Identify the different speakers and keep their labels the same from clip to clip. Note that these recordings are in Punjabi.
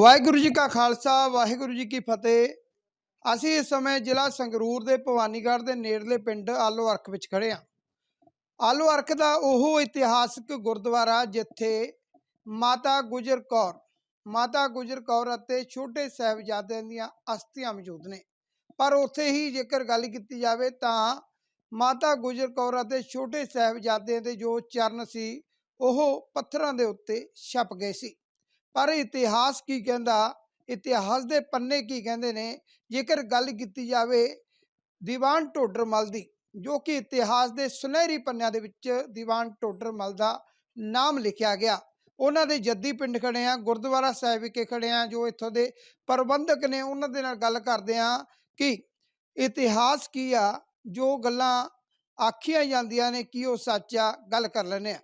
Speaker 1: ਵਾਹਿਗੁਰੂ ਜੀ ਕਾ ਖਾਲਸਾ, ਵਾਹਿਗੁਰੂ ਜੀ ਕੀ ਫਤਿਹ। ਅਸੀਂ ਇਸ ਸਮੇਂ ਜ਼ਿਲ੍ਹਾ ਸੰਗਰੂਰ ਦੇ ਭਵਾਨੀਗੜ੍ਹ ਦੇ ਨੇੜਲੇ ਪਿੰਡ ਆਲੋ ਅਰਖ ਵਿੱਚ ਖੜੇ ਹਾਂ। ਆਲੋ ਅਰਖ ਦਾ ਉਹ ਇਤਿਹਾਸਕ ਗੁਰਦੁਆਰਾ ਜਿੱਥੇ ਮਾਤਾ ਗੁਜਰ ਕੌਰ, ਮਾਤਾ ਗੁਜਰ ਕੌਰ ਅਤੇ ਛੋਟੇ ਸਾਹਿਬਜ਼ਾਦਿਆਂ ਦੀਆਂ ਅਸਥੀਆਂ ਮੌਜੂਦ ਨੇ। ਪਰ ਉੱਥੇ ਹੀ ਜੇਕਰ ਗੱਲ ਕੀਤੀ ਜਾਵੇ ਤਾਂ ਮਾਤਾ ਗੁਜਰ ਕੌਰ ਅਤੇ ਛੋਟੇ ਸਾਹਿਬਜ਼ਾਦਿਆਂ ਦੇ ਜੋ ਚਰਨ ਸੀ, ਉਹ ਪੱਥਰਾਂ ਦੇ ਉੱਤੇ ਛਪ ਗਏ ਸੀ। ਪਰ ਇਤਿਹਾਸ ਕੀ ਕਹਿੰਦਾ? ਇਤਿਹਾਸ ਦੇ ਪੰਨੇ ਕੀ ਕਹਿੰਦੇ ਨੇ? ਜੇਕਰ ਗੱਲ ਕੀਤੀ ਜਾਵੇ ਦੀਵਾਨ ਟੋਡਰਮਲ ਦੀ, ਜੋ ਕਿ ਇਤਿਹਾਸ ਦੇ ਸੁਨਹਿਰੀ ਪੰਨਿਆਂ ਦੇ ਵਿੱਚ ਦੀਵਾਨ ਟੋਡਰਮਲ ਦਾ ਨਾਮ ਲਿਖਿਆ ਗਿਆ। ਉਹਨਾਂ ਦੇ ਜੱਦੀ ਪਿੰਡ ਖੜੇ ਆ, ਗੁਰਦੁਆਰਾ ਸਾਹਿਬ ਵਿਖੇ ਖੜੇ ਆ, ਜੋ ਇੱਥੋਂ ਦੇ ਪ੍ਰਬੰਧਕ ਨੇ, ਉਹਨਾਂ ਦੇ ਨਾਲ ਗੱਲ ਕਰਦੇ ਆ ਕਿ ਇਤਿਹਾਸ ਕੀ ਆ, ਜੋ ਗੱਲਾਂ ਆਖੀਆਂ ਜਾਂਦੀਆਂ ਨੇ, ਕੀ ਉਹ ਸੱਚ ਆ, ਗੱਲ ਕਰ ਲੈਂਦੇ ਆ।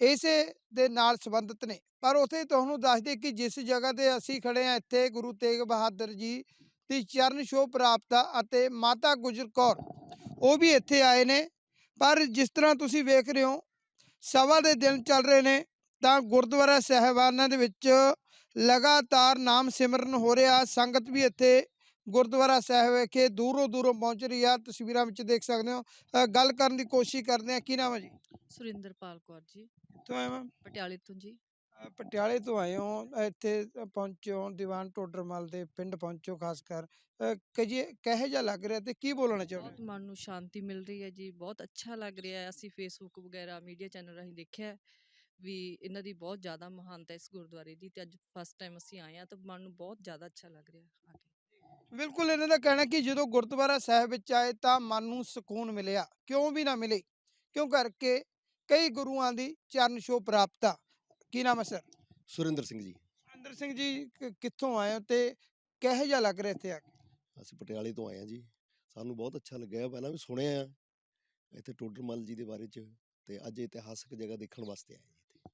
Speaker 1: ਇਸੇ ਦੇ ਨਾਲ ਸੰਬੰਧਿਤ ਨੇ। ਪਰ ਉਥੇ ਤੁਹਾਨੂੰ ਦੱਸ ਦੇ ਕਿ ਜਿਸ ਜਗ੍ਹਾ ਤੇ ਅਸੀਂ ਖੜੇ ਆ ਇੱਥੇ ਗੁਰੂ ਤੇਗ ਬਹਾਦਰ ਜੀ ਦੀ ਚਰਨ ਛੋਹ ਪ੍ਰਾਪਤ ਅਤੇ ਮਾਤਾ ਗੁਜਰ ਕੌਰ ਉਹ ਵੀ ਇੱਥੇ ਆਏ ਨੇ। ਪਰ ਜਿਸ ਤਰ੍ਹਾਂ ਤੁਸੀਂ ਵੇਖ ਰਹੇ ਹੋ ਸਭਾ ਦੇ ਦਿਨ ਚੱਲ ਰਹੇ ਨੇ ਤਾਂ ਗੁਰਦੁਆਰਾ ਸਾਹਿਬਾਨਾਂ ਦੇ ਵਿੱਚ ਲਗਾਤਾਰ ਨਾਮ ਸਿਮਰਨ ਹੋ ਰਿਹਾ। ਸੰਗਤ ਵੀ ਇੱਥੇ ਗੁਰਦੁਆਰਾ ਸਾਹਿਬ ਵਿਖੇ ਦੂਰੋਂ ਦੂਰੋਂ ਪਹੁੰਚ ਰਹੀ ਆ। ਤਸਵੀਰਾਂ ਵਿੱਚ ਦੇਖ ਸਕਦੇ ਹੋ। ਗੱਲ ਕਰਨ ਦੀ ਕੋਸ਼ਿਸ਼ ਕਰਦੇ ਆ ਕੀ ਨਾਮ ਹੈ ਜੀ?
Speaker 2: ਸੁਰਿੰਦਰਪਾਲ ਕੌਰ ਜੀ।
Speaker 1: ਤੋਂ ਆਏ ਮੈਮ?
Speaker 2: ਪਟਿਆਲੇ ਤੋਂ ਜੀ।
Speaker 1: ਪਟਿਆਲੇ ਤੋਂ ਆਏ ਹੋ ਇੱਥੇ ਪਹੁੰਚੇ ਹੋ ਦੀਵਾਨ ਟੋਡਰਮਲ ਦੇ ਪਿੰਡ ਪਹੁੰਚੋ ਖਾਸ ਕਰ। ਕਹੀਏ ਕਹੇ ਜਾ ਲੱਗ ਰਿਹਾ ਤੇ ਕੀ ਬੋਲਣਾ ਚਾਹੁੰਦੇ
Speaker 2: ਮਨ ਨੂੰ ਸ਼ਾਂਤੀ ਮਿਲ ਰਹੀ ਹੈ ਜੀ ਬਹੁਤ ਅੱਛਾ ਲੱਗ ਰਿਹਾ ਅਸੀਂ ਫੇਸਬੁੱਕ ਵਗੈਰਾ ਮੀਡੀਆ ਚੈਨਲ ਰਾਹੀਂ ਦੇਖਿਆ ਵੀ ਇਹਨਾਂ ਦੀ ਬਹੁਤ ਜ਼ਿਆਦਾ ਮਹਾਨਤਾ ਇਸ ਗੁਰਦੁਆਰੇ ਦੀ ਤੇ ਅੱਜ ਫਸਟ ਟਾਈਮ ਅਸੀਂ ਆਏ ਆ ਤਾਂ ਮਨ ਨੂੰ ਬਹੁਤ ਜ਼ਿਆਦਾ ਅੱਛਾ ਲੱਗ ਰਿਹਾ ਆ ਕੇ
Speaker 1: ਬਿਲਕੁਲ ਇਹਨਾਂ ਦਾ ਕਹਿਣਾ ਕਿ ਜਦੋਂ ਗੁਰਦੁਆਰਾ ਸਾਹਿਬ ਵਿੱਚ ਆਏ ਤਾਂ ਮਨ ਨੂੰ ਸਕੂਨ ਮਿਲਿਆ ਕਿਉਂ ਵੀ ਨਾ ਮਿਲੇ? ਕਿਉਂ ਕਰਕੇ? ਕਈ ਗੁਰੂਆਂ ਦੀ ਚਰਨ ਛੋਹ ਪ੍ਰਾਪਤ ਕੀ ਨਾਮ ਹੈ ਸਰ?
Speaker 3: ਸੁਰਿੰਦਰ ਸਿੰਘ ਜੀ।
Speaker 1: ਸੁਰਿੰਦਰ ਸਿੰਘ ਜੀ ਕਿ- ਕਿੱਥੋਂ ਆਏ ਹੋ ਤੇ ਕਿਹੋ ਜਿਹਾ ਲੱਗ ਰਿਹਾ ਇੱਥੇ ਆ ਕੇ?
Speaker 3: ਅਸੀਂ ਪਟਿਆਲੇ ਤੋਂ ਆਏ ਹਾਂ ਜੀ। ਸਾਨੂੰ ਬਹੁਤ ਅੱਛਾ ਲੱਗਿਆ ਪਹਿਲਾਂ ਵੀ ਸੁਣਿਆ ਆ। ਇੱਥੇ ਟੋਡਰਮਲ ਜੀ ਦੇ ਬਾਰੇ ਚ ਤੇ ਅੱਜ ਇਤਿਹਾਸਕ ਜਗ੍ਹਾ ਦੇਖਣ ਵਾਸਤੇ ਆਏ ਜੀ ਇੱਥੇ।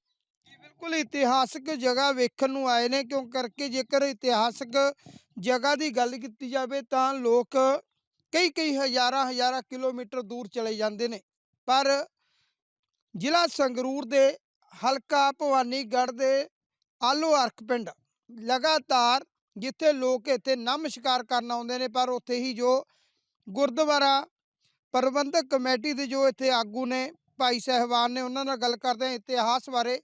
Speaker 1: ਜੀ ਬਿਲਕੁਲ ਇਤਿਹਾਸਕ ਜਗ੍ਹਾ ਵੇਖਣ ਨੂੰ ਆਏ ਨੇ ਕਿਉਂ ਕਰਕੇ ਜੇਕਰ ਇਤਿਹਾਸਕ ਜਗ੍ਹਾ ਦੀ ਗੱਲ ਕੀਤੀ ਜਾਵੇ ਤਾਂ ਲੋਕ ਕਈ ਕਈ ਹਜ਼ਾਰਾਂ ਹਜ਼ਾਰਾਂ ਕਿਲੋਮੀਟਰ ਦੂਰ ਚਲੇ ਜਾਂਦੇ ਨੇ। ਪਰ ਜ਼ਿਲ੍ਹਾ ਸੰਗਰੂਰ ਦੇ ਹਲਕਾ ਭਵਾਨੀਗੜ੍ਹ ਦੇ ਆਲੋ ਅਰਕ ਪਿੰਡ। ਲਗਾਤਾਰ ਜਿੱਥੇ ਲੋਕ ਇੱਥੇ ਨਮਸਕਾਰ ਕਰਨ ਆਉਂਦੇ ਨੇ ਪਰ ਉੱਥੇ ਹੀ ਜੋ ਗੁਰਦੁਆਰਾ ਪ੍ਰਬੰਧਕ ਕਮੇਟੀ ਦੇ ਜੋ ਇੱਥੇ ਆਗੂ ਨੇ ਭਾਈ ਸਾਹਿਬਾਨ ਨੇ ਉਹਨਾਂ ਨਾਲ ਗੱਲ ਕਰਦੇ ਆ ਇਤਿਹਾਸ ਬਾਰੇ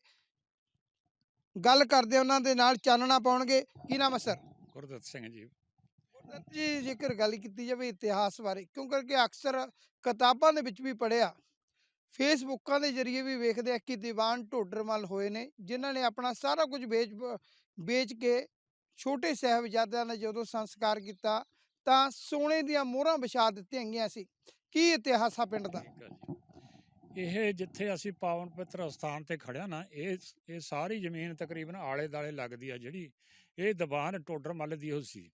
Speaker 1: ਗੱਲ ਕਰਦੇ ਉਹਨਾਂ ਦੇ ਨਾਲ ਚਾਨਣਾ ਪਾਉਣਗੇ। ਕੀ ਨਾਮ ਹੈ ਸਰ?
Speaker 4: ਗੁਰਦੱਤ ਸਿੰਘ ਜੀ।
Speaker 1: ਗੁਰਦੱਤ ਜੀ ਜੇਕਰ ਗੱਲ ਕੀਤੀ ਜਾਵੇ ਇਤਿਹਾਸ ਬਾਰੇ ਕਿਉਂ ਕਰਕੇ ਅਕਸਰ ਕਿਤਾਬਾਂ ਦੇ ਵਿੱਚ ਵੀ ਪੜ੍ਹਿਆ ਫੇਸਬੁੱਕਾਂ ਦੇ ਜ਼ਰੀਏ ਵੀ ਵੇਖਦੇ ਆ ਕਿ ਦੀਵਾਨ ਢੋਡਰਮਲ ਹੋਏ ਨੇ, ਜਿਨ੍ਹਾਂ ਨੇ ਆਪਣਾ ਸਾਰਾ ਕੁਝ ਵੇਚ ਵੇਚ ਕੇ ਛੋਟੇ ਸਾਹਿਬਜ਼ਾਦਿਆਂ ਨੇ ਜਦੋਂ ਸੰਸਕਾਰ ਕੀਤਾ, ਤਾਂ ਸੋਨੇ ਦੀਆਂ ਮੋਹਰਾਂ ਵਿਛਾ ਦਿੱਤੀਆਂ ਗਈਆਂ ਸੀ। ਕੀ ਇਤਿਹਾਸ ਆ ਪਿੰਡ ਦਾ?
Speaker 4: ਇਹ ਜਿੱਥੇ ਅਸੀਂ ਪਾਵਨ ਪਵਿੱਤਰ ਸਥਾਨ ਤੇ ਖੜਿਆ ਨਾ, ਇਹ ਇਹ ਸਾਰੀ ਜ਼ਮੀਨ ਤਕਰੀਬਨ ਆਲੇ ਦਾਲੇ ਲੱਗਦੀ ਆ ਜਿਹੜੀ, ਇਹ ਦੀਵਾਨ ਟੋਡਰ ਮੱਲ ਦੀ ਉਹ ਸੀ।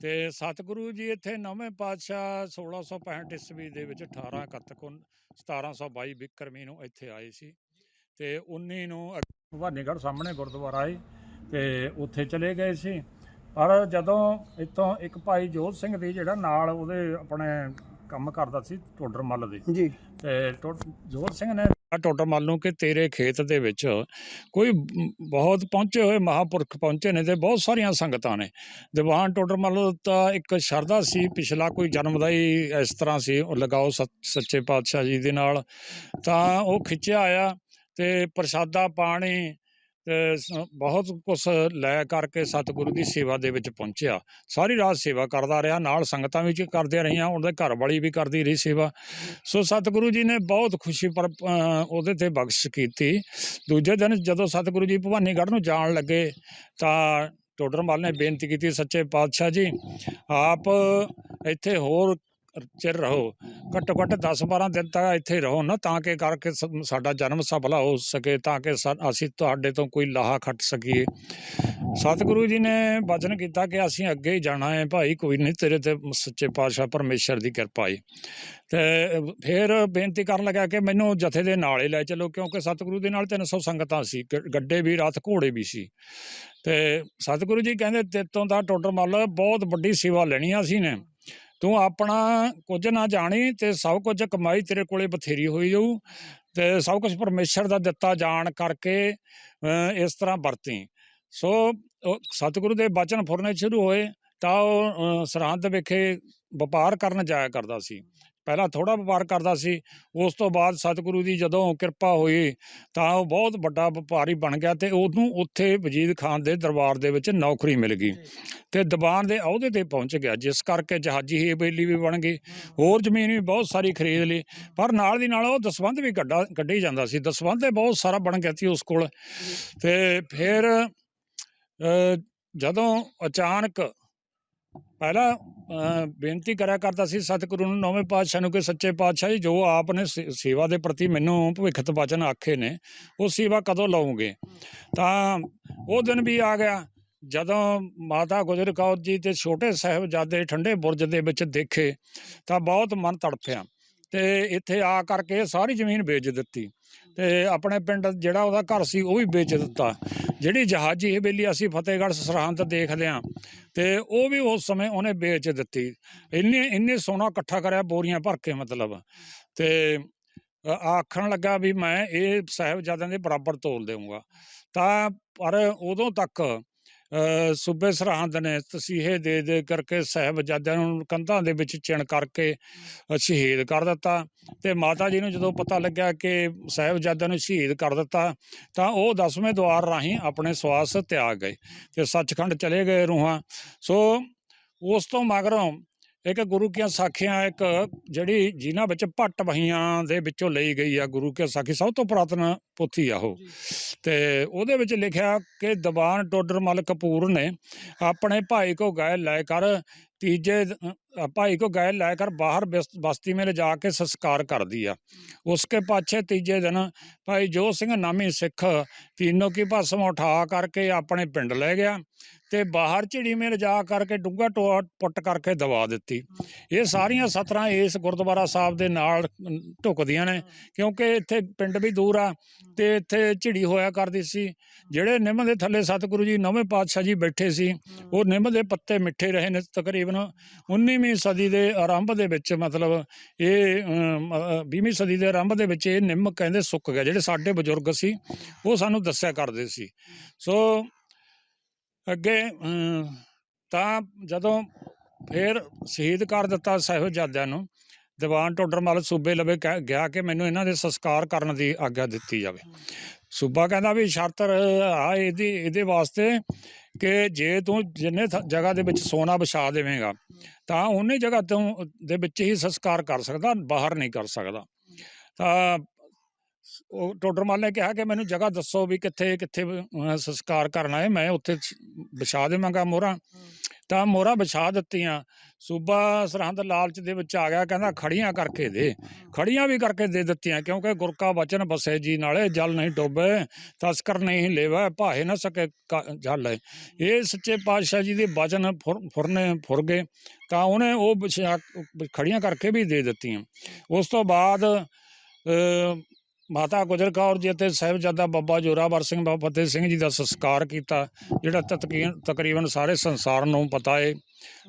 Speaker 4: ਤੇ ਸਤਿਗੁਰੂ ਜੀ ਇੱਥੇ ਨੌਵੇਂ ਪਾਤਸ਼ਾਹ 1665 ਈਸਵੀ ਦੇ ਵਿੱਚ 18 ਕੱਤਕ ਉਨ- 1722 ਬਿਕਰਮੀ ਨੂੰ ਇੱਥੇ ਆਏ ਸੀ ਤੇ 19 ਨੂੰ ਭਵਾਨੀਗੜ੍ਹ ਸਾਹਮਣੇ ਗੁਰਦੁਆਰਾ ਹੈ ਤੇ ਉੱਥੇ ਚਲੇ ਗਏ ਸੀ। ਪਰ ਜਦੋਂ ਇੱਥੋਂ ਇੱਕ ਭਾਈ ਜੋਤ ਸਿੰਘ ਦੀ ਜਿਹੜਾ ਨਾਲ ਉਹਦੇ ਆਪਣੇ ਕੰਮ ਕਰਦਾ ਸੀ ਟੋਡਰ ਮੱਲ ਦੇ
Speaker 1: ਜੀ।
Speaker 4: ਤੇ ਜੋਤ ਸਿੰਘ ਨੇ ਟੋਡਰ ਮੱਲ ਨੂੰ ਕਿ ਤੇਰੇ ਖੇਤ ਦੇ ਵਿੱਚ ਕੋਈ ਬਹੁਤ ਪਹੁੰਚੇ ਹੋਏ ਮਹਾਪੁਰਖ ਪਹੁੰਚੇ ਨੇ ਤੇ ਬਹੁਤ ਸਾਰੀਆਂ ਸੰਗਤਾਂ ਨੇ। ਦੀਵਾਨ ਟੋਡਰ ਮੱਲ ਤਾਂ ਇੱਕ ਸ਼ਰਧਾ ਸੀ, ਪਿਛਲਾ ਕੋਈ ਜਨਮ ਦਾ ਹੀ ਇਸ ਤਰ੍ਹਾਂ ਸੀ, ਉਹ ਲਗਾਓ ਸੱਚ- ਸੱਚੇ ਪਾਤਸ਼ਾਹ ਜੀ ਦੇ ਨਾਲ। ਤਾਂ ਉਹ ਖਿੱਚਿਆ ਆਇਆ ਤੇ ਪ੍ਰਸ਼ਾਦਾ, ਪਾਣੀ ਬਹੁਤ ਕੁਝ ਲੈ ਕਰਕੇ ਸਤਿਗੁਰੂ ਦੀ ਸੇਵਾ ਦੇ ਵਿੱਚ ਪਹੁੰਚਿਆ। ਸਾਰੀ ਰਾਤ ਸੇਵਾ ਕਰਦਾ ਰਿਹਾ, ਨਾਲ ਸੰਗਤਾਂ ਵਿੱਚ ਕਰਦੀਆਂ ਰਹੀਆਂ, ਉਹਦੇ ਘਰ ਵਾਲੀ ਵੀ ਕਰਦੀ ਰਹੀ ਸੇਵਾ। ਸੋ ਸਤਿਗੁਰੂ ਜੀ ਨੇ ਬਹੁਤ ਖੁਸ਼ੀ ਪਰ ਉਹਦੇ ਤੇ ਬਖਸ਼ ਕੀਤੀ। ਦੂਜੇ ਦਿਨ ਜਦੋਂ ਸਤਿਗੁਰੂ ਜੀ ਭਵਾਨੀਗੜ੍ਹ ਨੂੰ ਜਾਣ ਲੱਗੇ, ਤਾਂ ਟੋਡਰਮਲ ਨੇ ਬੇਨਤੀ ਕੀਤੀ, ਸੱਚੇ ਪਾਤਸ਼ਾਹ ਜੀ, ਆਪ ਇੱਥੇ ਹੋਰ ਚਿਰ ਰਹੋ। ਘੱਟੋ ਘੱਟ 10 12 ਦਿਨ ਤੱਕ ਇੱਥੇ ਰਹੋ ਨਾ, ਤਾਂ ਕਿ ਕਰਕੇ ਸ- ਸਾਡਾ ਜਨਮ ਸਫਲਾ ਹੋ ਸਕੇ, ਤਾਂ ਕਿ ਸਾ- ਅਸੀਂ ਤੁਹਾਡੇ ਤੋਂ ਕੋਈ ਲਾਹਾ ਖੱਟ ਸਕੀਏ। ਸਤਿਗੁਰੂ ਜੀ ਨੇ ਵਚਨ ਕੀਤਾ ਕਿ ਅਸੀਂ ਅੱਗੇ ਹੀ ਜਾਣਾ ਹੈ, ਭਾਈ ਕੋਈ ਨਹੀਂ, ਤੇਰੇ ਤੇ ਸੱਚੇ ਪਾਤਸ਼ਾਹ ਪਰਮੇਸ਼ਰ ਦੀ ਕਿਰਪਾ ਹੈ ਤੇ ਫਿਰ ਬੇਨਤੀ ਕਰਨ ਲੱਗਾ ਕਿ ਮੈਨੂੰ ਜਥੇ ਦੇ ਨਾਲ ਹੀ ਲੈ ਚੱਲੋ, ਕਿਉਂਕਿ ਸਤਿਗੁਰੂ ਦੇ ਨਾਲ 300 ਸੰਗਤਾਂ ਸੀ, ਗ- ਗੱਡੇ ਵੀ, ਰਾਤ ਘੋੜੇ ਵੀ ਸੀ। ਤੇ ਸਤਿਗੁਰੂ ਜੀ ਕਹਿੰਦੇ, ਤੇਤੋਂ ਦਾ ਟੋਟਰ ਮੱਲ ਬਹੁਤ ਵੱਡੀ ਸੇਵਾ ਲੈਣੀ ਆ ਅਸੀਂ ਨੇ। ਤੂੰ ਆਪਣਾ ਕੁਝ ਨਾ ਜਾਣੀ ਤੇ ਸਭ ਕੁਝ ਕਮਾਈ ਤੇਰੇ ਕੋਲੇ ਬਥੇਰੀ ਹੋਈ ਜਾਊ ਤੇ ਸਭ ਕੁਝ ਪਰਮੇਸ਼ਰ ਦਾ ਦਿੱਤਾ ਜਾਣ ਕਰਕੇ ਇਸ ਤਰ੍ਹਾਂ ਵਰਤੀ। ਸੋ ਸਤਿਗੁਰੂ ਦੇ ਬਚਨ ਫੁਰਨੇ ਸ਼ੁਰੂ ਹੋਏ ਤਾਂ ਉਹ ਸਰਹੰਦ ਵਿਖੇ ਵਪਾਰ ਕਰਨ ਜਾਇਆ ਕਰਦਾ ਸੀ। ਪਹਿਲਾਂ ਥੋੜਾ ਵਪਾਰ ਕਰਦਾ ਸੀ ਉਸ ਤੋਂ ਬਾਅਦ ਸਤਿਗੁਰੂ ਦੀ ਜਦੋਂ ਕਿਰਪਾ ਹੋਈ ਤਾਂ ਉਹ ਬਹੁਤ ਵੱਡਾ ਵਪਾਰੀ ਬਣ ਗਿਆ ਤੇ ਉਹਨੂੰ ਉੱਥੇ ਵਜੀਦ ਖਾਨ ਦੇ ਦਰਬਾਰ ਦੇ ਵਿੱਚ ਨੌਕਰੀ ਮਿਲ ਗਈ ਤੇ ਦੀਵਾਨ ਦੇ ਅਹੁਦੇ ਤੇ ਪਹੁੰਚ ਗਿਆ ਜਿਸ ਕਰਕੇ ਜਹਾਜੀ ਹਵੇਲੀ ਵੀ ਬਣ ਗਈ। ਹੋਰ ਜ਼ਮੀਨ ਵੀ ਬਹੁਤ ਸਾਰੀ ਖਰੀਦ ਲਈ ਪਰ ਨਾਲ ਦੀ ਨਾਲ ਉਹ ਦਸਵੰਧ ਵੀ ਕੱਢਾ ਕੱਢੀ ਜਾਂਦਾ ਸੀ। ਦਸਵੰਧ ਤੇ ਬਹੁਤ ਸਾਰਾ ਬਣ ਗਿਆ ਸੀ ਉਸ ਕੋਲ। ਤੇ ਫਿਰ ਜਦੋਂ ਅਚਾਨਕ ਪਹਿਲਾਂ ਅ, ਬੇਨਤੀ ਕਰਿਆ ਕਰਦਾ ਸੀ ਸਤਿਗੁਰੂ ਨੂੰ ਨੌਵੇਂ ਪਾਤਸ਼ਾਹ ਨੂੰ ਕਿ ਸੱਚੇ ਪਾਤਸ਼ਾਹ ਜੀ ਜੋ ਆਪ ਨੇ ਸੇ- ਸੇਵਾ ਦੇ ਪ੍ਰਤੀ ਮੈਨੂੰ ਭਵਿੱਖਤ ਵਚਨ ਆਖੇ ਨੇ ਉਹ ਸੇਵਾ ਕਦੋਂ ਲਓਗੇ ਤਾਂ ਉਹ ਦਿਨ ਵੀ ਆ ਗਿਆ ਜਦੋਂ ਮਾਤਾ ਗੁਜਰ ਕੌਰ ਜੀ ਤੇ ਛੋਟੇ ਸਾਹਿਬਜ਼ਾਦੇ ਠੰਡੇ ਬੁਰਜ ਦੇ ਵਿੱਚ ਦੇਖੇ ਤਾਂ ਬਹੁਤ ਮਨ ਤੜਫਿਆ। ਤੇ ਇੱਥੇ ਆ ਕਰਕੇ ਸਾਰੀ ਜ਼ਮੀਨ ਵੇਚ ਦਿੱਤੀ ਤੇ ਆਪਣੇ ਪਿੰਡ ਜਿਹੜਾ ਉਹਦਾ ਘਰ ਸੀ ਉਹ ਵੀ ਵੇਚ ਦਿੱਤਾ। ਜਿਹੜੀ ਜਹਾਜੀ ਹਵੇਲੀ ਅਸੀਂ ਫਤਿਹਗੜ੍ਹ ਸਰਹੰਦ ਦੇਖਦੇ ਹਾਂ ਤੇ ਉਹ ਵੀ ਉਸ ਸਮੇਂ ਉਹਨੇ ਵੇਚ ਦਿੱਤੀ। ਇੰਨੇ ਇੰਨੇ ਸੋਨਾ ਇਕੱਠਾ ਕਰਿਆ ਬੋਰੀਆਂ ਭਰ ਕੇ ਮਤਲਬ। ਤੇ ਆਖਣ ਲੱਗਾ ਵੀ ਮੈਂ ਇਹ ਸਾਹਿਬਜ਼ਾਦਿਆਂ ਦੇ ਬਰਾਬਰ ਤੋਲ ਦੇਵਾਂਗਾ ਤਾਂ ਪਰ ਉਦੋਂ ਤੱਕ ਸੂਬੇ ਸਰਹੰਦ ਨੇ ਤਸੀਹੇ ਦੇ ਦੇ ਕਰਕੇ ਸਾਹਿਬਜ਼ਾਦਿਆਂ ਨੂੰ ਕੰਧਾਂ ਦੇ ਵਿੱਚ ਚਿਣ ਕਰਕੇ ਸ਼ਹੀਦ ਕਰ ਦਿੱਤਾ ਤੇ ਮਾਤਾ ਜੀ ਨੂੰ ਜਦੋਂ ਪਤਾ ਲੱਗਿਆ ਕਿ ਸਾਹਿਬਜ਼ਾਦਿਆਂ ਨੂੰ ਸ਼ਹੀਦ ਕਰ ਦਿੱਤਾ, ਤਾਂ ਉਹ ਦਸਵੇਂ ਦੁਆਰ ਰਾਹੀਂ ਆਪਣੇ ਸਵਾਸ ਤਿਆਗ ਗਏ ਤੇ ਸੱਚਖੰਡ ਚਲੇ ਗਏ ਰੂਹਾਂ। ਸੋ ਉਸ ਤੋਂ ਮਗਰੋਂ ਇੱਕ ਗੁਰੂ ਕੀਆਂ ਸਾਖੀਆਂ ਇੱਕ ਜਿਹੜੀ ਜਿਨ੍ਹਾਂ ਵਿੱਚ ਭੱਟ ਵਹੀਆਂ ਦੇ ਵਿੱਚੋਂ ਲਈ ਗਈ ਆ ਗੁਰੂ ਕੀ ਸਾਖੀ ਸਭ ਤੋਂ ਪੁਰਾਤਨ ਪੋਥੀ ਆ ਉਹ। ਤੇ ਉਹਦੇ ਵਿੱਚ ਲਿਖਿਆ ਕਿ ਦਬਾਨ ਟੋਡਰ ਮਲ ਕਪੂਰ ਨੇ ਆਪਣੇ ਭਾਈ ਕੋ ਗਏ ਲੈ ਕਰ ਤੀਜੇ ਭਾਈ ਕੋ ਗਏ ਲੈ ਕਰ ਬਾਹਰ ਬਸਤੀ ਮੇ ਜਾ ਕੇ ਸੰਸਕਾਰ ਕਰਦੀ ਆ। ਉਸਕੇ ਪਾਛੇ ਤੀਜੇ ਦਿਨ ਭਾਈ ਜੋ ਸਿੰਘ ਨਾਮੀ ਸਿੱਖ ਤੀਨੋਂ ਕੀ ਭਸਮ ਉਠਾ ਕਰਕੇ ਆਪਣੇ ਪਿੰਡ ਲੈ ਗਿਆ। ਤੇ ਬਾਹਰ ਝਿੜੀ ਮੇ ਲਿਜਾ ਕਰਕੇ ਡੂੰਗਾ ਟੋਆ ਪੁੱਟ ਕਰਕੇ ਦਬਾ ਦਿੱਤੀ। ਇਹ ਸਾਰੀਆਂ ਸਤਰਾਂ ਇਸ ਗੁਰਦੁਆਰਾ ਸਾਹਿਬ ਦੇ ਨਾਲ ਢੁਕਦੀਆਂ ਨੇ ਕਿਉਂਕਿ ਇੱਥੇ ਪਿੰਡ ਵੀ ਦੂਰ ਆ ਤੇ ਇੱਥੇ ਝਿੜੀ ਹੋਇਆ ਕਰਦੀ ਸੀ। ਜਿਹੜੇ ਨਿੰਮ ਦੇ ਥੱਲੇ ਸਤਿਗੁਰੂ ਜੀ ਨੌਵੇਂ ਪਾਤਸ਼ਾਹ ਜੀ ਬੈਠੇ ਸੀ ਉਹ ਨਿੰਮ ਦੇ ਪੱਤੇ ਮਿੱਠੇ ਰਹੇ ਨੇ ਤਕਰੀਬਨ 19ਵੀਂ ਸਦੀ ਦੇ ਆਰੰਭ ਦੇ ਵਿੱਚ ਮਤਲਬ ਇਹ 20ਵੀਂ ਸਦੀ ਦੇ ਆਰੰਭ ਦੇ ਵਿੱਚ ਇਹ ਨਿੰਮ ਕਹਿੰਦੇ ਸੁੱਕ ਗਿਆ। ਜਿਹੜੇ ਸਾਡੇ ਬਜ਼ੁਰਗ ਸੀ ਉਹ ਸਾਨੂੰ ਦੱਸਿਆ ਕਰਦੇ ਸੀ। ਸੋ ਅੱਗੇ ਤਾਂ ਜਦੋਂ ਫਿਰ ਸ਼ਹੀਦ ਕਰ ਦਿੱਤਾ ਸਾਹਿਬਜ਼ਾਦਿਆਂ ਨੂੰ, ਦੀਵਾਨ ਟੋਡਰਮਲ ਸੂਬੇ ਲਵੇ ਕਹਿ- ਗਿਆ ਕਿ ਮੈਨੂੰ ਇਹਨਾਂ ਦੇ ਸੰਸਕਾਰ ਕਰਨ ਦੀ ਆਗਿਆ ਦਿੱਤੀ ਜਾਵੇ। ਸੂਬਾ ਕਹਿੰਦਾ ਵੀ ਸ਼ਰਤ ਆ, ਇਹਦੀ, ਇਹਦੇ ਵਾਸਤੇ ਕਿ ਜੇ ਤੂੰ ਜਿੰਨੇ ਥ- ਜਗ੍ਹਾ ਦੇ ਵਿੱਚ ਸੋਨਾ ਵਿਛਾ ਦੇਵੇਂਗਾ, ਤਾਂ ਉਹਨੇ ਜਗ੍ਹਾ ਤੋਂ ਦੇ ਵਿੱਚ ਹੀ ਸੰਸਕਾਰ ਕਰ ਸਕਦਾ, ਬਾਹਰ ਨਹੀਂ ਕਰ ਸਕਦਾ। ਤਾਂ ਟੋਡਰਮਲ ਨੇ ਕਿਹਾ ਕਿ ਮੈਨੂੰ ਜਗ੍ਹਾ ਦੱਸੋ ਵੀ ਕਿੱਥੇ ਕਿੱਥੇ ਸੰਸਕਾਰ ਕਰਨਾ ਹੈ। ਮੈਂ ਉੱਥੇ ਵਿਛਾ ਦੇਵਾਂਗਾ ਮੋਹਰਾਂ। ਤਾਂ ਮੋਹਰਾਂ ਵਿਛਾ ਦਿੱਤੀਆਂ। ਸੂਬਾ ਸਰਹੰਦ ਲਾਲਚ ਦੇ ਵਿੱਚ ਆ ਗਿਆ। ਕਹਿੰਦਾ ਖੜੀਆਂ ਕਰਕੇ ਦੇ। ਖੜੀਆਂ ਵੀ ਕਰਕੇ ਦੇ ਦਿੱਤੀਆਂ, ਕਿਉਂਕਿ ਗੁਰਕਾ ਵਚਨ ਬਸੇ ਜੀ ਨਾਲੇ, ਜਲ ਨਹੀਂ ਡੋਬੇ, ਤਸਕਰ ਨਹੀਂ ਲੇਵਾ ਭਾਏ ਨਾ ਸਕੇ ਕ- ਜਲ ਇਹ ਸੱਚੇ ਪਾਤਸ਼ਾਹ ਜੀ ਦੇ ਵਚਨ ਫੁਰ- ਫੁਰਨੇ, ਫੁਰ ਗਏ। ਤਾਂ ਉਹਨੇ ਉਹ ਵਿਛਾ, ਖੜੀਆਂ ਕਰਕੇ ਵੀ ਦੇ ਦਿੱਤੀਆਂ। ਉਸ ਤੋਂ ਬਾਅਦ ਮਾਤਾ ਗੁਜਰ ਕੌਰ ਜੀ ਅਤੇ ਸਾਹਿਬਜ਼ਾਦਾ ਬਾਬਾ ਜੋਰਾਵਰ ਸਿੰਘ ਬਾਬਾ ਫਤਿਹ ਸਿੰਘ ਜੀ ਦਾ ਸੰਸਕਾਰ ਕੀਤਾ, ਜਿਹੜਾ ਤਤਕੀਨ, ਤਕਰੀਬਨ ਸਾਰੇ ਸੰਸਾਰ ਨੂੰ ਪਤਾ ਏ।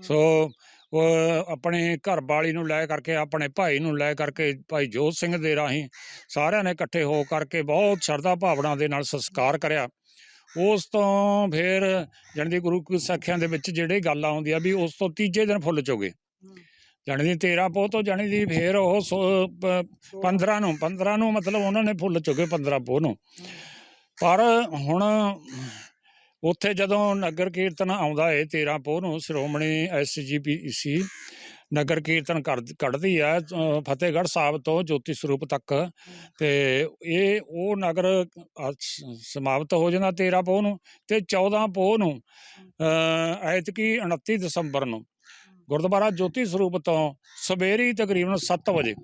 Speaker 4: ਸੋ ਉਹ ਆਪਣੇ ਘਰ ਵਾਲੀ ਨੂੰ ਲੈ ਕਰਕੇ, ਆਪਣੇ ਭਾਈ ਨੂੰ ਲੈ ਕਰਕੇ, ਭਾਈ ਜੋਤ ਸਿੰਘ ਦੇ ਰਾਹੀਂ ਸਾਰਿਆਂ ਨੇ ਇਕੱਠੇ ਹੋ ਕਰਕੇ ਬਹੁਤ ਸ਼ਰਧਾ ਭਾਵਨਾ ਦੇ ਨਾਲ ਸੰਸਕਾਰ ਕਰਿਆ। ਉਸ ਤੋਂ ਫਿਰ ਜਾਣੀ ਦੀ ਗੁਰੂ ਕੀ ਸਾਖਿਆਂ ਦੇ ਵਿੱਚ ਜਿਹੜੇ ਗੱਲ ਆਉਂਦੀ ਆ ਵੀ ਉਸ ਤੋਂ ਤੀਜੇ ਦਿਨ ਫੁੱਲ ਚੁਗੇ। ਜਾਣੀ ਦੀ 13 ਪੋਹ ਤੋਂ ਜਾਣੀ ਦੀ ਫਿਰ ਉਹ ਸੋ- ਪ- 15 ਨੂੰ 15 ਨੂੰ ਮਤਲਬ ਉਹਨਾਂ ਨੇ ਫੁੱਲ ਚੁੱਕੇ 15 ਪੋਹ ਨੂੰ। ਪਰ ਹੁਣ ਉੱਥੇ ਜਦੋਂ ਨਗਰ ਕੀਰਤਨ ਆਉਂਦਾ ਏ 13 ਪੋਹ ਨੂੰ, ਸ਼੍ਰੋਮਣੀ ਐਸਜੀਪੀਸੀ ਨਗਰ ਕੀਰਤਨ ਕਰ- ਕੱਢਦੀ ਹੈ ਫਤਿਹਗੜ੍ਹ ਸਾਹਿਬ ਤੋਂ ਜੋਤੀ ਸਰੂਪ ਤੱਕ। ਤੇ ਇਹ, ਉਹ ਨਗਰ ਸਮਾਪਤ ਹੋ ਜਾਂਦਾ 13 ਪੋਹ ਨੂੰ ਤੇ 14 ਪੋਹ ਨੂੰ ਐਤਕੀ 29 ਦਸੰਬਰ ਨੂੰ। ਗੁਰਦੁਆਰਾ ਜੋਤੀ ਸਰੂਪ ਤੋਂ ਸਵੇਰੀ ਤਕਰੀਬਨ 7 ਵਜੇ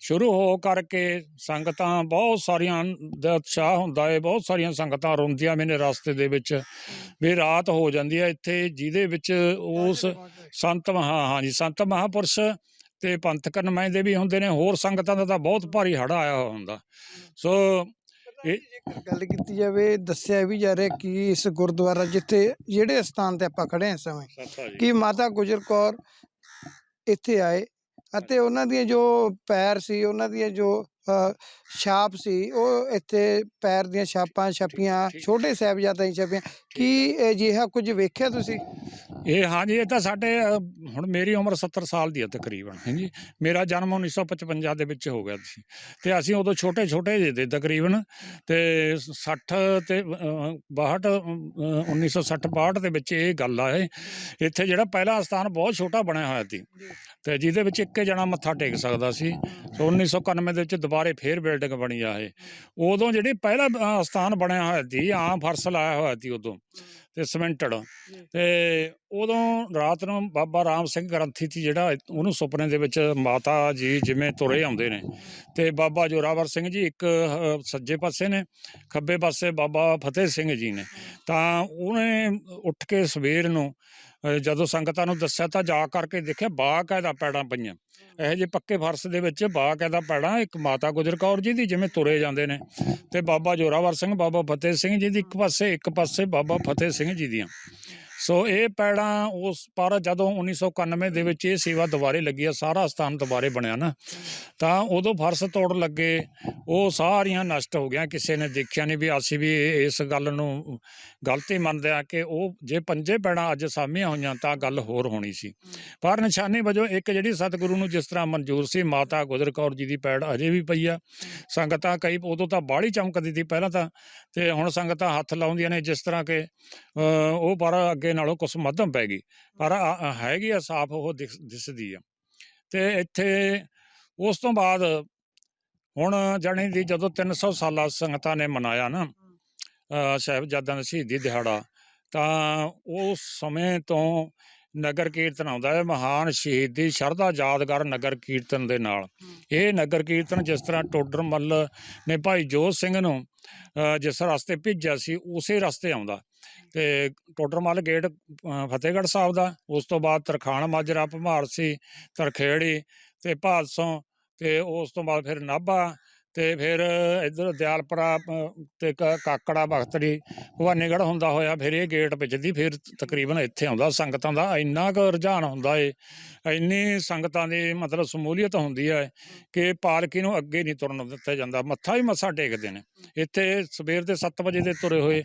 Speaker 4: ਸ਼ੁਰੂ ਹੋ ਕਰਕੇ ਸੰਗਤਾਂ ਬਹੁਤ ਸਾਰੀਆਂ ਦਾ ਉਤਸ਼ਾਹ ਹੁੰਦਾ ਹੈ ਬਹੁਤ ਸਾਰੀਆਂ ਸੰਗਤਾਂ ਰੁੰਦੀਆਂ ਮੈਨੇ ਰਸਤੇ ਦੇ ਵਿੱਚ ਵੀ ਰਾਤ ਹੋ ਜਾਂਦੀ ਹੈ ਇੱਥੇ ਜਿਹਦੇ ਵਿੱਚ ਉਸ ਸੰਤ ਮਹਾ ਹਾਂਜੀ ਸੰਤ ਮਹਾਪੁਰਸ਼ ਤੇ ਪੰਥਕ ਨੁਮਾਇੰਦੇ ਵੀ ਹੁੰਦੇ ਨੇ ਹੋਰ ਸੰਗਤਾਂ ਦਾ ਤਾਂ ਬਹੁਤ ਭਾਰੀ ਹੜਾ ਆਇਆ ਹੁੰਦਾ। ਸੋ ਇਹ-
Speaker 1: ਜੇਕਰ ਗੱਲ ਕੀਤੀ ਜਾਵੇ ਦੱਸਿਆ ਵੀ ਜਾ ਰਿਹਾ ਕਿ ਇਸ ਗੁਰਦੁਆਰਾ ਜਿੱਥੇ ਜਿਹੜੇ ਸਥਾਨ ਤੇ ਆਪਾਂ ਖੜੇ ਹਾਂ ਇਸ ਸਮੇਂ ਕਿ ਮਾਤਾ ਗੁਜਰ ਕੌਰ ਇੱਥੇ ਆਏ ਅਤੇ ਉਹਨਾਂ ਦੀਆਂ ਜੋ ਪੈਰ ਸੀ ਉਹਨਾਂ ਦੀਆਂ ਜੋ ਛਾਪ ਸੀ ਉਹ ਇੱਥੇ ਪੈਰ ਦੀਆਂ ਛਾਪਾਂ ਛਪੀਆਂ। ਛੋਟੇ ਸਾਹਿਬਜ਼ਾਦਿਆਂ ਦੀਆਂ ਛਪੀਆਂ। ਕੀ ਅਜਿਹਾ ਕੁਝ ਵੇਖਿਆ ਤੁਸੀਂ?
Speaker 4: ਇਹ ਹਾਂਜੀ ਇਹ ਤਾਂ ਸਾਡੇ ਹੁਣ ਮੇਰੀ ਉਮਰ 70 ਸਾਲ ਦੀ ਹੈ ਤਕਰੀਬਨ ਹਾਂਜੀ ਮੇਰਾ ਜਨਮ 1955 ਦੇ ਵਿੱਚ ਹੋ ਗਿਆ ਸੀ। ਤੇ ਅਸੀਂ ਉਦੋਂ ਛੋਟੇ ਛੋਟੇ ਜਿਹੇ ਤੇ ਤਕਰੀਬਨ ਤੇ 60 ਤੇ ਅ, 62 ਅ, 1960 62 ਦੇ ਵਿੱਚ ਇਹ ਗੱਲ ਆ ਇਹ ਇੱਥੇ ਜਿਹੜਾ ਪਹਿਲਾ ਸਥਾਨ ਬਹੁਤ ਛੋਟਾ ਬਣਿਆ ਹੋਇਆ ਸੀ। ਤੇ ਜਿਹਦੇ ਵਿੱਚ ਇੱਕੇ ਜਣਾ ਮੱਥਾ ਟੇਕ ਸਕਦਾ ਸੀ। ਸੋ 1991 ਦੇ ਵਿੱਚ ਦੁਬਾਰੇ ਫੇਰ ਬਿਲਡਿੰਗ ਬਣੀ ਆ ਇਹ। ਉਦੋਂ ਜਿਹੜੀ ਪਹਿਲਾ ਸਥਾਨ ਬਣਿਆ ਹੋਇਆ ਸੀ ਆਮ ਫਰਸ਼ ਲਾਇਆ ਹੋਇਆ ਸੀ ਉਦੋਂ। ਤੇ ਸਿਮੈਂਟਡ ਤੇ ਉਦੋਂ ਰਾਤ ਨੂੰ ਬਾਬਾ ਰਾਮ ਸਿੰਘ ਗ੍ਰੰਥੀ ਸੀ ਜਿਹੜਾ ਉਹਨੂੰ ਸੁਪਨੇ ਦੇ ਵਿੱਚ ਮਾਤਾ ਜੀ ਜਿਵੇਂ ਤੁਰੇ ਆਉਂਦੇ ਨੇ। ਤੇ ਬਾਬਾ ਜੋਰਾਵਰ ਸਿੰਘ ਜੀ ਇੱਕ ਸੱਜੇ ਪਾਸੇ ਨੇ ਖੱਬੇ ਪਾਸੇ ਬਾਬਾ ਫਤਿਹ ਸਿੰਘ ਜੀ ਨੇ। ਤਾਂ ਉਹਨੇ ਉੱਠ ਕੇ ਸਵੇਰ ਨੂੰ ਜਦੋਂ ਸੰਗਤਾਂ ਨੂੰ ਦੱਸਿਆ ਤਾਂ ਜਾ ਕਰਕੇ ਦੇਖਿਆ ਬਾਕਾਇਦਾ ਪੈੜਾਂ ਪਈਆਂ। ਇਹੋ ਜਿਹੇ ਪੱਕੇ ਫਰਸ਼ ਦੇ ਵਿੱਚ ਬਾਕਾਇਦਾ ਪੈੜਾਂ ਇੱਕ ਮਾਤਾ ਗੁਜਰ ਕੌਰ ਜੀ ਦੀ ਜਿਵੇਂ ਤੁਰੇ ਜਾਂਦੇ ਨੇ। ਤੇ ਬਾਬਾ ਜੋਰਾਵਰ ਸਿੰਘ ਬਾਬਾ ਫਤਿਹ ਸਿੰਘ ਜੀ ਦੀ ਇੱਕ ਪਾਸੇ ਇੱਕ ਪਾਸੇ ਬਾਬਾ ਫਤਿਹ ਸਿੰਘ ਜੀ ਦੀਆਂ ਸੋ ਇਹ ਪੈੜਾਂ ਉਸ ਪਰ ਜਦੋਂ 1991 ਦੇ ਵਿੱਚ ਇਹ ਸੇਵਾ ਦੁਬਾਰੇ ਲੱਗੀ ਆ, ਸਾਰਾ ਸਥਾਨ ਦੁਬਾਰੇ ਬਣਿਆ ਨਾ, ਤਾਂ ਉਦੋਂ ਫਰਸ਼ ਤੋੜ ਲੱਗੇ, ਉਹ ਸਾਰੀਆਂ ਨਸ਼ਟ ਹੋ ਗਿਆ ਕਿਸੇ ਨੇ ਦੇਖਿਆ ਨਹੀਂ ਵੀ ਅਸੀਂ ਵੀ ਇਸ ਗੱਲ ਨੂੰ ਗਲਤੀ ਮੰਨਦੇ ਆ ਕਿ ਉਹ ਜੇ ਪੰਜੇ ਪੈੜਾਂ ਅੱਜ ਸਾਹਮਣੇ ਹੋਈਆਂ ਤਾਂ ਗੱਲ ਹੋਰ ਹੋਣੀ ਸੀ। ਪਰ ਨਿਸ਼ਾਨੀ ਵਜੋਂ ਇੱਕ ਜਿਹੜੀ ਸਤਿਗੁਰੂ ਨੂੰ ਜਿਸ ਤਰ੍ਹਾਂ ਮਨਜ਼ੂਰ ਸੀ, ਮਾਤਾ ਗੁਜਰ ਕੌਰ ਜੀ ਦੀ ਪੈੜ ਅਜੇ ਵੀ ਪਈ ਆ। ਸੰਗਤਾਂ ਕਈ ਉਦੋਂ ਤਾਂ ਬਾਹਲੀ ਚਮਕਦੀ ਸੀ ਪਹਿਲਾਂ ਤਾਂ, ਤੇ ਹੁਣ ਸੰਗਤਾਂ ਹੱਥ ਲਾਉਂਦੀਆਂ ਨੇ ਜਿਸ ਤਰ੍ਹਾਂ ਕਿ ਉਹ ਪਰ ਅੱਗੇ ਨਾਲੋਂ ਕੁਛ ਮੱਧਮ ਪੈ ਗਈ। ਪਰ ਆ- ਹੈਗੀ ਆ ਸਾਫ਼ ਉਹ ਦਿਸ- ਦਿਸਦੀ ਆ। ਤੇ ਇੱਥੇ ਉਸ ਤੋਂ ਬਾਅਦ ਹੁਣ ਜਾਣੀ ਦੀ ਜਦੋਂ 300 ਸਾਲਾ ਸੰਗਤਾਂ ਨੇ ਮਨਾਇਆ ਨਾ ਸਾਹਿਬਜ਼ਾਦਿਆਂ ਦਾ ਸ਼ਹੀਦੀ ਦਿਹਾੜਾ ਤਾਂ ਉਸ ਸਮੇਂ ਤੋਂ ਨਗਰ ਕੀਰਤਨ ਆਉਂਦਾ ਹੈ ਮਹਾਨ ਸ਼ਹੀਦ ਸ਼ਰਧਾ ਯਾਦਗਾਰ ਨਗਰ ਕੀਰਤਨ ਦੇ ਨਾਲ। ਇਹ ਨਗਰ ਕੀਰਤਨ ਜਿਸ ਤਰ੍ਹਾਂ ਟੋਡਰ ਮੱਲ ਨੇ ਭਾਈ ਜੋਤ ਸਿੰਘ ਨੂੰ ਅ, ਜਿਸ ਰਸਤੇ ਭੇਜਿਆ ਸੀ ਉਸੇ ਰਸਤੇ ਆਉਂਦਾ। ਤੇ ਟੋਡਰਮੱਲ ਗੇਟ ਫਤਿਹਗੜ੍ਹ ਸਾਹਿਬ ਦਾ। ਉਸ ਤੋਂ ਬਾਅਦ ਤਰਖਾਣ ਮਾਜਰਾ ਭਮਾਰਸੀ ਤਰਖੇੜੀ ਤੇ ਭਾਦਸੋਂ ਤੇ ਉਸ ਤੋਂ ਬਾਅਦ ਫਿਰ ਨਾਭਾ। ਤੇ ਫਿਰ ਇੱਧਰ ਦਿਆਲਪੁਰਾ ਅ, ਤੇ ਕ- ਕਾਕੜਾ ਬਖਤੜੀ ਭਵਾਨੀਗੜ੍ਹ ਹੁੰਦਾ ਹੋਇਆ ਫਿਰ ਇਹ ਗੇਟ ਵੱਜਦੀ ਫਿਰ ਤਕਰੀਬਨ ਇੱਥੇ ਆਉਂਦਾ ਸੰਗਤਾਂ ਦਾ ਇੰਨਾ ਕੁ ਰੁਝਾਨ ਹੁੰਦਾ ਏ ਇੰਨੀ ਸੰਗਤਾਂ ਦੀ ਮਤਲਬ ਸਮੂਲੀਅਤ ਹੁੰਦੀ ਹੈ ਕਿ ਪਾਲਕੀ ਨੂੰ ਅੱਗੇ ਨਹੀਂ ਤੁਰਨ ਦਿੱਤਾ ਜਾਂਦਾ ਮੱਥਾ ਹੀ ਮੱਥਾ ਟੇਕਦੇ ਨੇ। ਇੱਥੇ ਸਵੇਰ ਦੇ 7 ਵਜੇ ਦੇ ਤੁਰੇ ਹੋਏ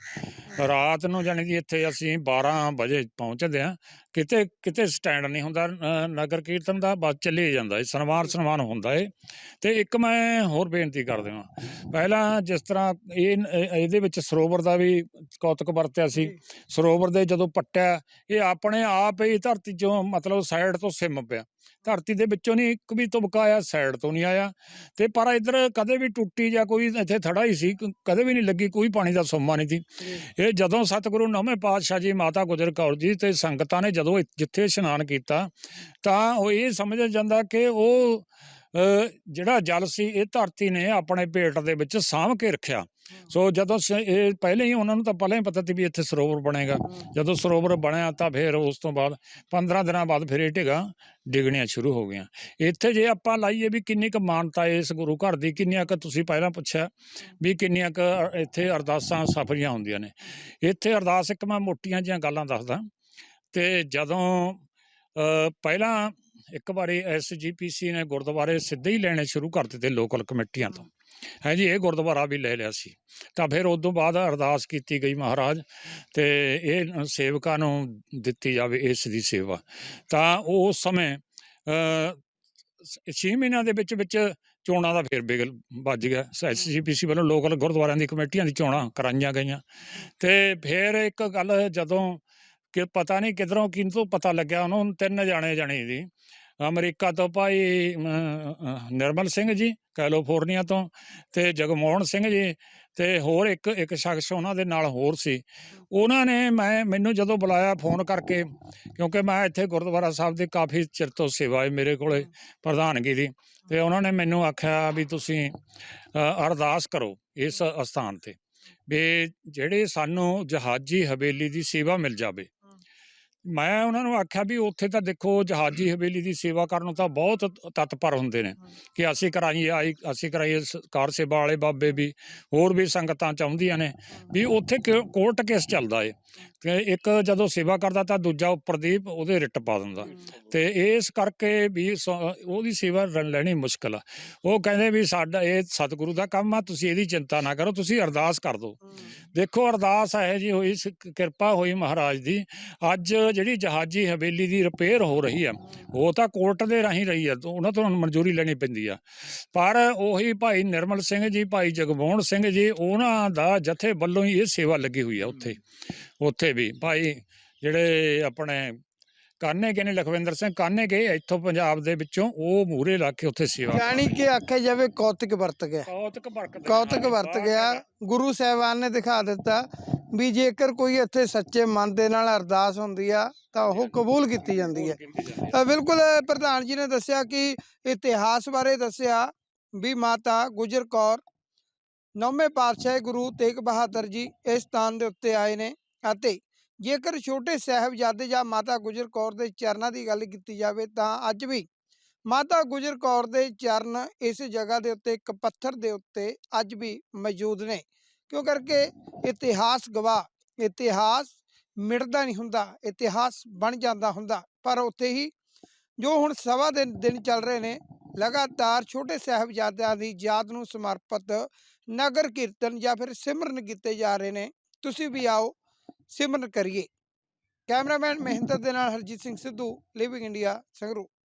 Speaker 4: ਰਾਤ ਨੂੰ ਜਾਣੀ ਕਿ ਇੱਥੇ ਅਸੀਂ 12 ਵਜੇ ਪਹੁੰਚਦੇ ਹਾਂ ਕਿਤੇ ਕਿਤੇ ਸਟੈਂਡ ਨਹੀਂ ਹੁੰਦਾ ਨਗਰ ਕੀਰਤਨ ਦਾ ਬਸ ਚੱਲੇ ਜਾਂਦਾ ਏ ਸਨਮਾਨ ਸਨਮਾਨ ਹੁੰਦਾ ਏ। ਤੇ ਇੱਕ ਮੈਂ ਹੋਰ ਬੇਨਤੀ ਕਰ ਦੇਵਾਂ। ਪਹਿਲਾਂ ਜਿਸ ਤਰ੍ਹਾਂ ਇਹ- ਇਹਦੇ ਵਿੱਚ ਸਰੋਵਰ ਦਾ ਵੀ ਕੌਤਕ ਵਰਤਿਆ ਸੀ। ਸਰੋਵਰ ਦੇ ਜਦੋਂ ਪੱਟਿਆ ਇਹ ਆਪਣੇ ਆਪ ਹੀ ਧਰਤੀ ਚੋਂ ਮਤਲਬ ਸਾਈਡ ਤੋਂ ਸਿਮ ਪਿਆ। ਧਰਤੀ ਦੇ ਵਿੱਚੋਂ ਨਹੀਂ ਇੱਕ ਵੀ ਤੁਬਕਾ ਆਇਆ ਸਾਈਡ ਤੋਂ ਨਹੀਂ ਆਇਆ। ਤੇ ਪਰ ਇੱਧਰ ਕਦੇ ਵੀ ਟੁੱਟੀ ਜਾਂ ਕੋਈ ਇੱਥੇ ਥੜਾ ਹੀ ਸੀ ਕਦੇ ਵੀ ਨਹੀਂ ਲੱਗੀ ਕੋਈ ਪਾਣੀ ਦਾ ਸੋਮਾ ਨਹੀਂ ਸੀ। ਇਹ ਜਦੋਂ ਸਤਿਗੁਰੂ ਨੌਵੇਂ ਪਾਤਸ਼ਾਹ ਜੀ ਮਾਤਾ ਗੁਜਰ ਕੌਰ ਜੀ ਤੇ ਸੰਗਤਾਂ ਨੇ ਜਦੋਂ ਜਿੱਥੇ ਇਸ਼ਨਾਨ ਕੀਤਾ ਤਾਂ ਉਹ ਇਹ ਸਮਝਿਆ ਜਾਂਦਾ ਕਿ ਉਹ ਜਿਹੜਾ ਜਲ ਸੀ ਇਹ ਧਰਤੀ ਨੇ ਆਪਣੇ ਪੇਟ ਦੇ ਵਿੱਚ ਸਾਂਭ ਕੇ ਰੱਖਿਆ। ਸੋ ਜਦੋਂ ਸ- ਇਹ ਪਹਿਲੇ ਹੀ ਉਹਨਾਂ ਨੂੰ ਤਾਂ ਪਹਿਲਾਂ ਹੀ ਪਤਾ ਸੀ ਵੀ ਇੱਥੇ ਸਰੋਵਰ ਬਣੇਗਾ। ਜਦੋਂ ਸਰੋਵਰ ਬਣਿਆ ਤਾਂ ਫਿਰ ਉਸ ਤੋਂ ਬਾਅਦ 15 ਦਿਨਾਂ ਬਾਅਦ ਫਿਰ ਇਹ ਢਿੱਗਾਂ ਡਿੱਗਣੀਆਂ ਸ਼ੁਰੂ ਹੋ ਗਈਆਂ। ਇੱਥੇ ਜੇ ਆਪਾਂ ਲਾਈਏ ਵੀ ਕਿੰਨੀ ਕੁ ਮਾਨਤਾ ਹੈ ਇਸ ਗੁਰੂ ਘਰ ਦੀ ਕਿੰਨੀਆਂ ਕੁ ਤੁਸੀਂ ਪਹਿਲਾਂ ਪੁੱਛਿਆ ਵੀ ਕਿੰਨੀਆਂ ਕੁ ਅ- ਇੱਥੇ ਅਰਦਾਸਾਂ ਸਫਲੀਆਂ ਹੁੰਦੀਆਂ ਨੇ। ਇੱਥੇ ਅਰਦਾਸ ਇੱਕ ਮੈਂ ਮੋਟੀਆਂ ਜਿਹੀਆਂ ਗੱਲਾਂ ਦੱਸਦਾ ਤੇ ਜਦੋਂ ਅ, ਪਹਿਲਾਂ ਇੱਕ ਵਾਰੀ ਐਸਜੀਪੀਸੀ ਨੇ ਗੁਰਦੁਆਰੇ ਸਿੱਧੇ ਹੀ ਲੈਣੇ ਸ਼ੁਰੂ ਕਰ ਦਿੱਤੇ ਲੋਕਲ ਕਮੇਟੀਆਂ ਤੋਂ। ਹੈ ਇਹ ਗੁਰਦੁਆਰਾ ਵੀ ਲੈ ਲਿਆ ਸੀ। ਤਾਂ ਫਿਰ ਉਸ ਤੋਂ ਬਾਅਦ ਅਰਦਾਸ ਕੀਤੀ ਗਈ ਮਹਾਰਾਜ ਤੇ ਇਹ ਸੇਵਕਾਂ ਨੂੰ ਦਿੱਤੀ ਜਾਵੇ, ਇਸ ਦੀ ਸੇਵਾ। ਤਾਂ ਉਸ ਸਮੇਂ ਅ 6 ਮਹੀਨਿਆਂ ਦੇ ਵਿੱਚ ਵਿੱਚ ਚੋਣਾਂ ਦਾ ਫਿਰ ਬਿਗਲ ਵੱਜ ਗਿਆ। ਐਸਜੀਪੀਸੀ ਵੱਲੋਂ ਲੋਕਲ ਗੁਰਦੁਆਰਿਆਂ ਦੀ ਕਮੇਟੀਆਂ ਦੀ ਚੋਣਾਂ ਕਰਾਈਆਂ ਗਈਆਂ। ਤੇ ਫਿਰ ਇੱਕ ਗੱਲ ਜਦੋਂ ਕਿ ਪਤਾ ਨਹੀਂ ਕਿਧਰੋਂ ਕਿੰਤੋਂ ਪਤਾ ਲੱਗਿਆ, ਉਹਨੂੰ ਤਿੰਨ ਜਾਣੇ ਜਾਣੇ ਦੀ ਅਮਰੀਕਾ ਤੋਂ ਭਾਈ ਨਿਰਮਲ ਸਿੰਘ ਜੀ, ਕੈਲੀਫੋਰਨੀਆ ਤੋਂ ਤੇ ਜਗਮੋਹਨ ਸਿੰਘ ਜੀ ਤੇ ਹੋਰ ਇੱਕ ਇੱਕ ਸ਼ਖਸ ਉਹਨਾਂ ਦੇ ਨਾਲ ਹੋਰ ਸੀ। ਉਹਨਾਂ ਨੇ ਮੈਂ, ਮੈਨੂੰ ਜਦੋਂ ਬੁਲਾਇਆ ਫੋਨ ਕਰਕੇ, ਕਿਉਂਕਿ ਮੈਂ ਇੱਥੇ ਗੁਰਦੁਆਰਾ ਸਾਹਿਬ ਦੀ ਕਾਫੀ ਚਿਰ ਤੋਂ ਸੇਵਾ ਹੈ ਮੇਰੇ ਕੋਲੇ ਪ੍ਰਧਾਨਗੀ ਦੀ, ਤੇ ਉਹਨਾਂ ਨੇ ਮੈਨੂੰ ਆਖਿਆ ਵੀ ਤੁਸੀਂ ਅਰਦਾਸ ਕਰੋ ਇਸ ਅਸਥਾਨ ਤੇ ਵੀ ਜਿਹੜੇ ਸਾਨੂੰ ਜਹਾਜੀ ਹਵੇਲੀ ਦੀ ਸੇਵਾ ਮਿਲ ਜਾਵੇ। ਮੈਂ ਉਹਨਾਂ ਨੂੰ ਆਖਿਆ ਵੀ ਉੱਥੇ ਤਾਂ ਦੇਖੋ ਜਹਾਜੀ ਹਵੇਲੀ ਦੀ ਸੇਵਾ ਕਰਨ ਨੂੰ ਤਾਂ ਬਹੁਤ ਤਤਪਰ ਹੁੰਦੇ ਨੇ ਕਿ ਅਸੀਂ ਕਰਾਈਏ ਆਈ ਅਸੀਂ ਕਰਾਈਏ ਕਾਰ ਸੇਵਾ ਵਾਲੇ ਬਾਬੇ ਵੀ ਹੋਰ ਵੀ ਸੰਗਤਾਂ ਚਾਹੁੰਦੀਆਂ ਨੇ ਵੀ ਉੱਥੇ ਕੋਰਟ ਕੇਸ ਚੱਲਦਾ ਏ। ਤੇ ਇੱਕ ਜਦੋਂ ਸੇਵਾ ਕਰਦਾ ਤਾਂ ਦੂਜਾ ਉੱਪਰ ਦੀ ਉਹਦੇ ਰਿੱਟ ਪਾ ਦਿੰਦਾ। ਤੇ ਇਸ ਕਰਕੇ ਵੀ ਸ- ਉਹਦੀ ਸੇਵਾ ਰ- ਲੈਣੀ ਮੁਸ਼ਕਲ ਆ। ਉਹ ਕਹਿੰਦੇ ਵੀ ਸਾਡਾ ਇਹ ਸਤਿਗੁਰੂ ਦਾ ਕੰਮ ਆ ਤੁਸੀਂ ਇਹਦੀ ਚਿੰਤਾ ਨਾ ਕਰੋ ਤੁਸੀਂ ਅਰਦਾਸ ਕਰ ਦਿਓ। ਦੇਖੋ ਅਰਦਾਸ ਹੈ ਜੀ ਹੋਈ ਸ- ਕਿਰਪਾ ਹੋਈ ਮਹਾਰਾਜ ਦੀ। ਅੱਜ ਜਿਹੜੀ ਜਹਾਜੀ ਹਵੇਲੀ ਦੀ ਰਿਪੇਅਰ ਹੋ ਰਹੀ ਆ ਉਹ ਤਾਂ ਕੋਰਟ ਦੇ ਰਾਹੀਂ ਰਹੀ ਆ ਤਾਂ ਉਹਨਾਂ ਤੋਂ ਮਨਜ਼ੂਰੀ ਲੈਣੀ ਪੈਂਦੀ ਆ। ਪਰ ਉਹੀ ਭਾਈ ਨਿਰਮਲ ਸਿੰਘ ਜੀ ਭਾਈ ਜਗਮੋਹਨ ਸਿੰਘ ਜੀ ਉਹਨਾਂ ਦਾ ਜਥੇ ਵੱਲੋਂ ਹੀ ਇਹ ਸੇਵਾ ਲੱਗੀ ਹੋਈ ਆ ਉੱਥੇ। ਉੱਥੇ ਵੀ। ਭਾਈ ਜਿਹੜੇ ਆਪਣੇ ਕਾਨੇ ਗਏ ਨੇ ਲਖਵਿੰਦਰ ਸਿੰਘ ਕਾਨੇ ਗਏ ਇੱਥੋਂ ਪੰਜਾਬ ਦੇ ਵਿੱਚੋਂ ਉਹ ਮੂਰੇ ਲਾ ਕੇ ਉੱਥੇ ਸੇਵਾ
Speaker 1: ਯਾਨੀ ਕਿ ਆਖਿਆ ਜਾਵੇ ਕੌਤਕ ਵਰਤ ਗਿਆ।
Speaker 4: ਕੌਤਕ ਵਰਤ
Speaker 1: ਕੌਤਕ ਵਰਤ ਗਿਆ। ਗੁਰੂ ਸਾਹਿਬਾਨ ਨੇ ਦਿਖਾ ਦਿੱਤਾ ਵੀ ਜੇਕਰ ਕੋਈ ਇੱਥੇ ਸੱਚੇ ਮਨ ਦੇ ਨਾਲ ਅਰਦਾਸ ਹੁੰਦੀ ਆ ਤਾਂ ਉਹ ਕਬੂਲ ਕੀਤੀ ਜਾਂਦੀ ਹੈ। ਬਿਲਕੁਲ ਪ੍ਰਧਾਨ ਜੀ ਨੇ ਦੱਸਿਆ ਕਿ ਇਤਿਹਾਸ ਬਾਰੇ ਦੱਸਿਆ ਵੀ ਮਾਤਾ ਗੁਜਰ ਕੌਰ ਨੌਵੇਂ ਪਾਤਸ਼ਾਹ ਗੁਰੂ ਤੇਗ ਬਹਾਦਰ ਜੀ ਇਸ ਸਥਾਨ ਦੇ ਉੱਤੇ ਆਏ ਨੇ। ਅਤੇ ਜੇਕਰ ਛੋਟੇ ਸਾਹਿਬਜ਼ਾਦੇ ਜਾਂ ਮਾਤਾ ਗੁਜਰ ਕੌਰ ਦੇ ਚਰਨਾਂ ਦੀ ਗੱਲ ਕੀਤੀ ਜਾਵੇ ਤਾਂ ਅੱਜ ਵੀ ਮਾਤਾ ਗੁਜਰ ਕੌਰ ਦੇ ਚਰਨ ਇਸ ਜਗ੍ਹਾ ਦੇ ਉੱਤੇ, ਇੱਕ ਪੱਥਰ ਦੇ ਉੱਤੇ ਅੱਜ ਵੀ ਮੌਜੂਦ ਨੇ। ਕਿਉਂ ਕਰਕੇ? ਇਤਿਹਾਸ ਗਵਾਹ, ਇਤਿਹਾਸ ਮਿਟਦਾ ਨਹੀਂ ਹੁੰਦਾ, ਇਤਿਹਾਸ ਬਣ ਜਾਂਦਾ ਹੁੰਦਾ। ਪਰ ਉੱਥੇ ਹੀ ਜੋ ਹੁਣ ਸਵਾ ਦੇ ਦਿਨ ਚੱਲ ਰਹੇ ਨੇ, ਲਗਾਤਾਰ ਛੋਟੇ ਸਾਹਿਬਜ਼ਾਦਿਆਂ ਦੀ ਯਾਦ ਨੂੰ ਸਮਰਪਿਤ ਨਗਰ ਕੀਰਤਨ ਜਾਂ ਫਿਰ ਸਿਮਰਨ ਕੀਤੇ ਜਾ ਰਹੇ ਨੇ। ਤੁਸੀਂ ਵੀ ਆਓ ਸਿਮਰਨ ਕਰੀਏ। ਕੈਮਰਾਮੈਨ ਮਹਿੰਦਰ ਦੇ ਨਾਲ ਹਰਜੀਤ ਸਿੰਘ ਸਿੱਧੂ ਲਿਵਿੰਗ ਇੰਡੀਆ ਸੰਗਰੂਰ।